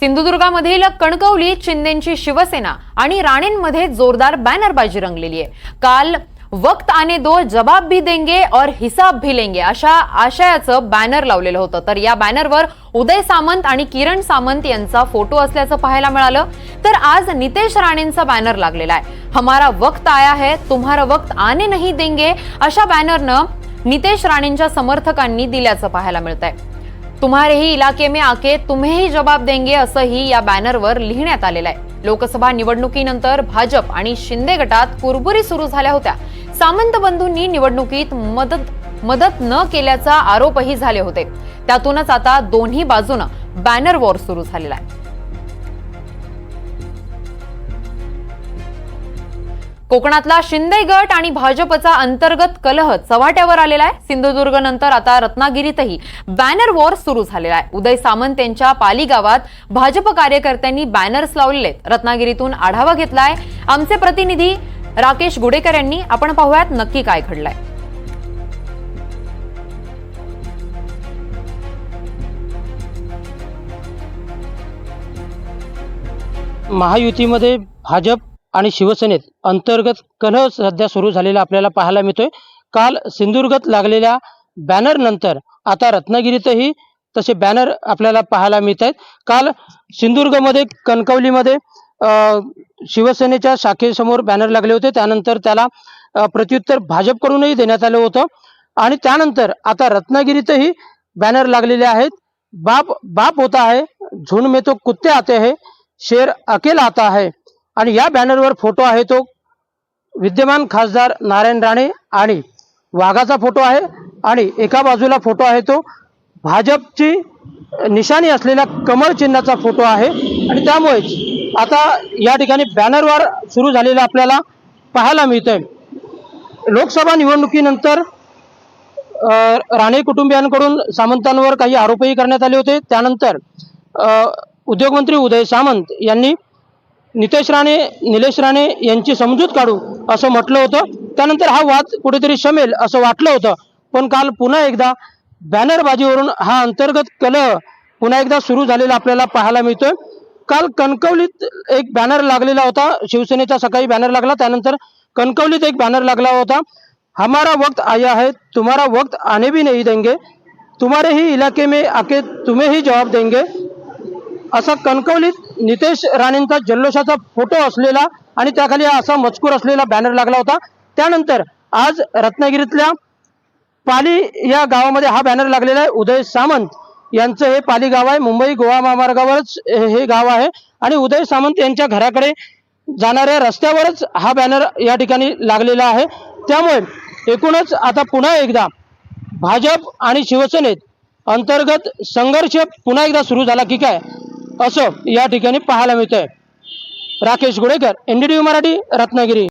सिंधुदुर्गामधील कणकवली चिंदेंची शिवसेना आणि राणेंमध्ये जोरदार बॅनरबाजी रंगलेली आहे. काल वक्त आने दो जबाब भी देंगे और हिसाब भी लेंगे अशा आशयाचं बॅनर लावलेलं होतं. तर या बॅनरवर उदय सामंत आणि किरण सामंत यांचा फोटो असल्याचं पाहायला मिळालं. तर आज नितेश राणेंचा बॅनर लागलेला आहे. हमारा वक्त आया है तुम्हारा वक्त आने नहीं देंगे अशा बॅनरनं नितेश राणेंच्या समर्थकांनी दिल्याचं पाहायला मिळत आहे तुम्हारे ही इलाके में आके तुम्हेही जवाब देंगे असंही या बॅनरवर लिहिण्यात आलेलं आहे. लोकसभा निवडणुकीनंतर भाजप आणि शिंदे गटात कुरबुरी सुरू झाल्या होत्या. सामंत बंधूंनी निवडणुकीत मदत मदत न केल्याचा आरोपही झाले होते. त्यातूनच आता दोन्ही बाजूनं बॅनर वॉर सुरू झालेला आहे. कोकणातला शिंदे गट आणि भाजपचा अंतर्गत कलह चव्हाट्यावर आलेला आहे. सिंधुदुर्ग नंतर आता रत्नागिरीतही बॅनर वॉर सुरू झालेला आहे. उदय सामंत यांच्या पाली गावात भाजप कार्यकर्त्यांनी बॅनर्स लावलेले रत्नागिरीतून आढावा घेतलाय. आमचे प्रतिनिधी राकेश गुडेकर यांनी. आपण पाहूयात नक्की काय घडलंय. महायुतीमध्ये भाजप आणि शिवसेनेत अंतर्गत कलह सध्या सुरू झालेला आपल्याला पाहायला मिळतोय. काल सिंधुदुर्गात लागलेल्या बॅनर नंतर आता रत्नागिरीतही तसे बॅनर आपल्याला पाहायला मिळत आहेत काल सिंधुदुर्गमध्ये कणकवलीमध्ये शिवसेनेच्या शाखेसमोर बॅनर लागले होते. त्यानंतर त्याला प्रत्युत्तर भाजपकडूनही देण्यात आलं होतं. आणि त्यानंतर आता रत्नागिरीतही बॅनर लागलेले आहेत. बाप बाप होता है झुंड में तो कुत्ते आते आहे शेर अकेला आता है आणि या बॅनरवर फोटो आहे तो विद्यमान खासदार नारायण राणे आणि वाघाचा फोटो आहे आणि एका बाजूला फोटो आहे तो भाजपची निशाणी असलेल्या कमळ चिन्हाचा फोटो आहे. आणि त्यामुळेच आता या ठिकाणी बॅनरवर सुरू झालेलं आपल्याला पाहायला मिळतंय. लोकसभा निवडणुकीनंतर राणे कुटुंबियांकडून सामंतांवर काही आरोपही करण्यात आले होते. त्यानंतर उद्योगमंत्री उदय सामंत यांनी नितेश राणे निलेश राणे यांची समजूत काढू असं म्हटलं होतं. त्यानंतर हा वाद कुठेतरी शमेल असं वाटलं होतं. पण काल पुन्हा एकदा बॅनरबाजीवरून हा अंतर्गत कलह पुन्हा एकदा सुरू झालेला आपल्याला पाहायला मिळतोय. काल कणकवलीत एक बॅनर लागलेला होता. शिवसेनेचा सकाळी बॅनर लागला. त्यानंतर कणकवलीत एक बॅनर लागला होता. हमारा वक्त आया है तुम्हारा वक्त आने भी नहीं देंगे. तुम्हारे ही इलाके में आके तुम्हें ही जवाब देंगे. असा कणकवलीत नितेश राणेंचा जल्लोषाचा फोटो असलेला आणि त्याखाली असा मजकूर असलेला बॅनर लागला होता. त्यानंतर आज रत्नागिरीतल्या पाली या गावामध्ये हा बॅनर लागलेला आहे. उदय सामंत यांचं हे पाली गाव आहे. मुंबई गोवा महामार्गावरच हे हे गाव आहे. आणि उदय सामंत यांच्या घराकडे जाणाऱ्या रस्त्यावरच हा बॅनर या ठिकाणी लागलेला आहे. त्यामुळे एकूणच आता पुन्हा एकदा भाजप आणि शिवसेनेत अंतर्गत संघर्ष पुन्हा एकदा सुरू झाला की काय? असं या ठिकाणी पाहायला मिळतंय. राकेश गुडेकर एनडीटीव्ही मराठी रत्नागिरी.